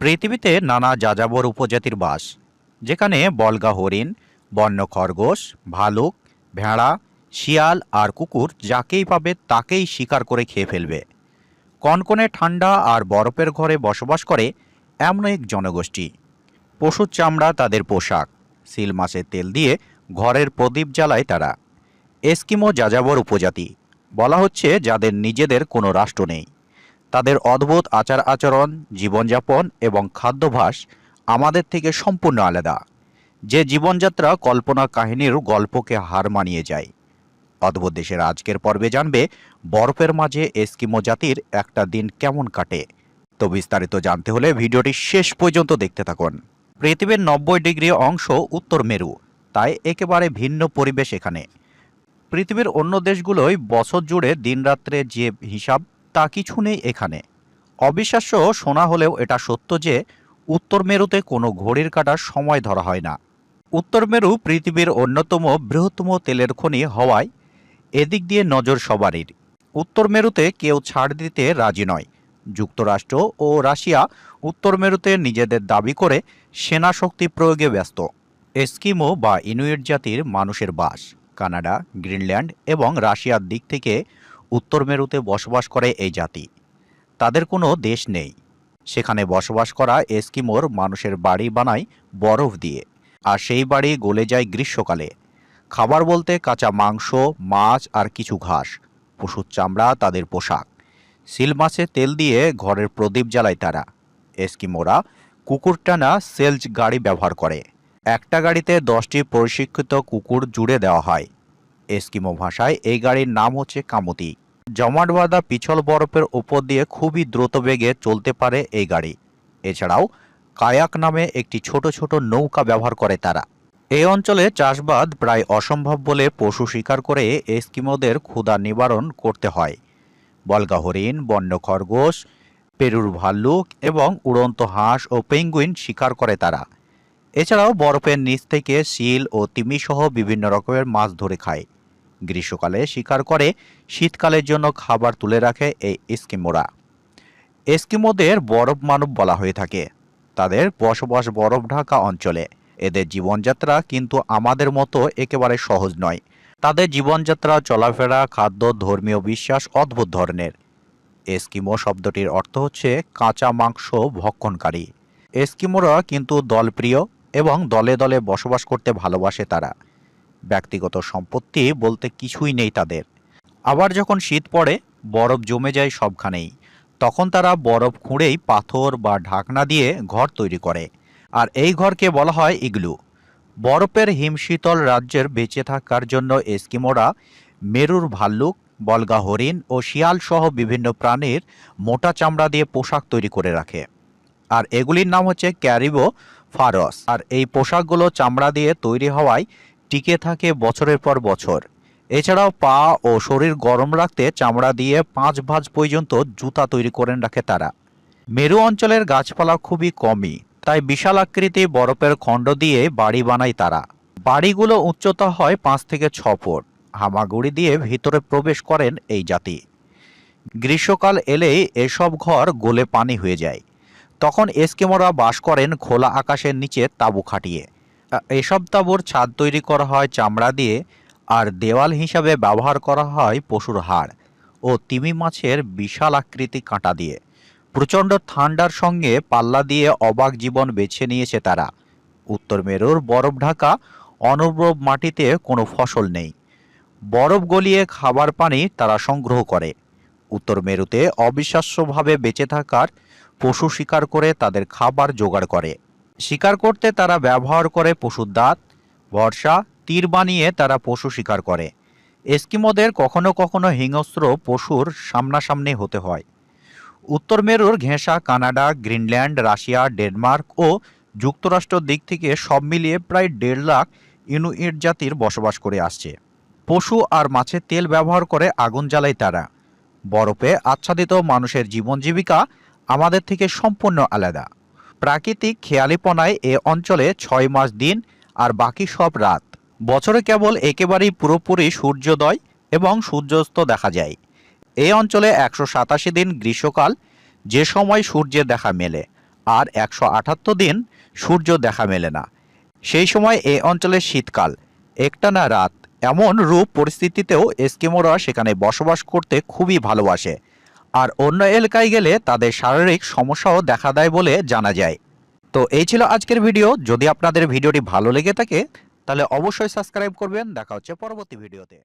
পৃথিবীতে নানা যাযাবর উপজাতির বাস, যেখানে বলগা হরিণ, বন্য খরগোশ, ভালুক, ভেড়া, শিয়াল আর কুকুর যাকেই পাবে তাকেই শিকার করে খেয়ে ফেলবে। কনকনে ঠান্ডা আর বরফের ঘরে বসবাস করে এমন এক জনগোষ্ঠী। পশুর চামড়া তাদের পোশাক সিল মাছের তেল দিয়ে ঘরের প্রদীপ জ্বালায় তারা। এস্কিমো যাযাবর উপজাতি, বলা হচ্ছে যাদের নিজেদের কোনো রাষ্ট্র নেই। তাদের অদ্ভুত আচার আচরণ, জীবনযাপন এবং খাদ্যাভ্যাস আমাদের থেকে সম্পূর্ণ আলাদা। যে জীবনযাত্রা কল্পনা কাহিনীর গল্পকে হার মানিয়ে যায়। অদ্ভুত দেশের আজকের পর্বে জানবে, বরফের মাঝে এস্কিমো জাতির একটা দিন কেমন কাটে। তো বিস্তারিত জানতে হলে ভিডিওটি শেষ পর্যন্ত দেখতে থাকুন। পৃথিবীর নব্বই ডিগ্রি অংশ উত্তর মেরু, তাই একেবারে ভিন্ন পরিবেশ এখানে। পৃথিবীর অন্য দেশগুলোয় বছর জুড়ে দিনরাত্রে যে হিসাব তা কিছু নেই এখানে। অবিশ্বাস্য শোনা হলেও এটা সত্য যে, উত্তর মেরুতে কোনো ঘড়ির কাটার সময় ধরা হয় না। উত্তর মেরু পৃথিবীর অন্যতম বৃহত্তম তেলের খনি হওয়ায় এদিক দিয়ে নজর সবারই। উত্তর মেরুতে কেউ ছাড় দিতে রাজি নয়। যুক্তরাষ্ট্র ও রাশিয়া উত্তর মেরুতে নিজেদের দাবি করে সেনা শক্তি প্রয়োগে ব্যস্ত। এস্কিমো বা ইনুইট জাতির মানুষের বাস। কানাডা, গ্রিনল্যান্ড এবং রাশিয়ার দিক থেকে উত্তর মেরুতে বসবাস করে এই জাতি। তাদের কোনো দেশ নেই। সেখানে বসবাস করা এস্কিমোর মানুষের বাড়ি বানায় বরফ দিয়ে, আর সেই বাড়ি গলে যায় গ্রীষ্মকালে। খাবার বলতে কাঁচা মাংস, মাছ আর কিছু ঘাস, পশুর চামড়া, তাদের পোশাক। সিল মাছে তেল দিয়ে ঘরের প্রদীপ জ্বালায় তারা। এস্কিমোরা কুকুর টানা সেলজ গাড়ি ব্যবহার করে। একটা গাড়িতে দশটি প্রশিক্ষিত কুকুর জুড়ে দেওয়া হয়। এস্কিমো ভাষায় এই গাড়ির নাম হচ্ছে কামতি। জমাট বাঁধা পিছল বরফের উপর দিয়ে খুবই দ্রুত বেগে চলতে পারে এই গাড়ি। এছাড়াও কায়াক নামে একটি ছোট ছোট নৌকা ব্যবহার করে তারা। এই অঞ্চলে চাষবাদ প্রায় অসম্ভব বলে পশু শিকার করে এস্কিমোদের ক্ষুধা নিবারণ করতে হয়। বলগা হরিণ, বন্য খরগোশ, পেরুর ভাল্লুক এবং উড়ন্ত হাঁস ও পেঙ্গুইন শিকার করে তারা। এছাড়াও বরফের নিচ থেকে শিল ও তিমিসহ বিভিন্ন রকমের মাছ ধরে খায়। গ্রীষ্মকালে শিকার করে, শীতকালের জন্য খাবার তুলে রাখে এই এস্কিমোরা। এস্কিমোদের বরফ মানব বলা হয়ে থাকে। তাদের বসবাস বরফ ঢাকা অঞ্চলে। এদের জীবনযাত্রা কিন্তু আমাদের মতো একেবারে সহজ নয়। তাদের জীবনযাত্রা, চলাফেরা, খাদ্য, ধর্মীয় বিশ্বাস অদ্ভুত ধরনের। এস্কিমো শব্দটির অর্থ হচ্ছে কাঁচা মাংস ভক্ষণকারী। এস্কিমোরা কিন্তু দলপ্রিয় এবং দলে দলে বসবাস করতে ভালোবাসে তারা। ব্যক্তিগত সম্পত্তি বলতে কিছুই নেই তাদের। আবার যখন শীত পড়ে, বরফ জমে যায় সবখানেই। তখন তারা বরফ খুঁড়েই পাথর বা ঢাকনা দিয়ে ঘর তৈরি করে। আর এই ঘরকে বলা হয় ইগলু। বরফের হিমশীতল রাজ্যের বেঁচে থাকার জন্য এস্কিমোরা মেরুর ভাল্লুক, বলগা হরিণ ও শিয়াল সহ বিভিন্ন প্রাণীর মোটা চামড়া দিয়ে পোশাক তৈরি করে রাখে। আর এগুলির নাম হচ্ছে ক্যারিবো ফারস। আর এই পোশাকগুলো চামড়া দিয়ে তৈরি হওয়ায় টিকে থাকে বছরের পর বছর। এছাড়াও পা ও শরীর গরম রাখতে চামড়া দিয়ে পাঁচ ভাঁজ পর্যন্ত জুতা তৈরি করেন রাখে তারা। মেরু অঞ্চলের গাছপালা খুবই কমই, তাই বিশাল আকৃতি বরফের খণ্ড দিয়ে বাড়ি বানায় তারা। বাড়িগুলো উচ্চতা হয় পাঁচ থেকে ছ ফুট। হামাগুড়ি দিয়ে ভিতরে প্রবেশ করেন এই জাতি। গ্রীষ্মকাল এলেই এসব ঘর গোলে পানি হয়ে যায়। তখন এস্কিমোরা বাস করেন খোলা আকাশের নিচে তাঁবু খাটিয়ে। এসব তাঁবুর ছাদ তৈরি করা হয় চামড়া দিয়ে আর দেওয়াল হিসাবে ব্যবহার করা হয় পশুর হাড় ও তিমি মাছের বিশাল আকৃতি কাঁটা দিয়ে। প্রচণ্ড ঠান্ডার সঙ্গে পাল্লা দিয়ে অবাক জীবন বেছে নিয়েছে তারা। উত্তর মেরুর বরফ ঢাকা অনুর্বর মাটিতে কোনো ফসল নেই। বরফ গলিয়ে খাবার পানি তারা সংগ্রহ করে। উত্তর মেরুতে অবিশ্বাস্যভাবে বেঁচে থাকার পশু শিকার করে তাদের খাবার জোগাড় করে। শিকার করতে তারা ব্যবহার করে পশুর দাঁত বর্ষা তীর বানিয়ে তারা পশু শিকার করে। এস্কিমোদের কখনো কখনো হিংস্র পশুর সামনাসামনি হতে হয়। উত্তর মেরুর ঘেঁষা কানাডা, গ্রিনল্যান্ড, রাশিয়া, ডেনমার্ক ও যুক্তরাষ্ট্রের দিক থেকে সব মিলিয়ে প্রায় দেড় লাখ ইনুইট জাতির বসবাস করে আসছে। পশু আর মাছের তেল ব্যবহার করে আগুন জ্বালায় তারা। বরফে আচ্ছাদিত মানুষের জীবন জীবিকা আমাদের থেকে সম্পূর্ণ আলাদা। প্রাকৃতিক খেয়ালিপনায় এ অঞ্চলে ছয় মাস দিন আর বাকি সব রাত। বছরে কেবল একেবারেই পুরোপুরি সূর্যোদয় এবং সূর্যাস্ত দেখা যায়। এই অঞ্চলে একশো সাতাশি দিন গ্রীষ্মকাল, যে সময় সূর্যের দেখা মেলে, আর একশো আটাত্তর দিন সূর্য দেখা মেলে না। সেই সময় এ অঞ্চলের শীতকাল একটানা রাত, এমন রূপ পরিস্থিতিতেও এস্কিমোরা সেখানে বসবাস করতে খুবই ভালোবাসে। আর অন্য এলাকায় গেলে তাদের শারীরিক সমস্যাও দেখা দেয় বলে জানা যায়। তো এই ছিল আজকের ভিডিও। যদি আপনাদের ভিডিওটি ভালো লেগে থাকে, তাহলে অবশ্যই সাবস্ক্রাইব করবেন। দেখা হচ্ছে পরবর্তী ভিডিওতে।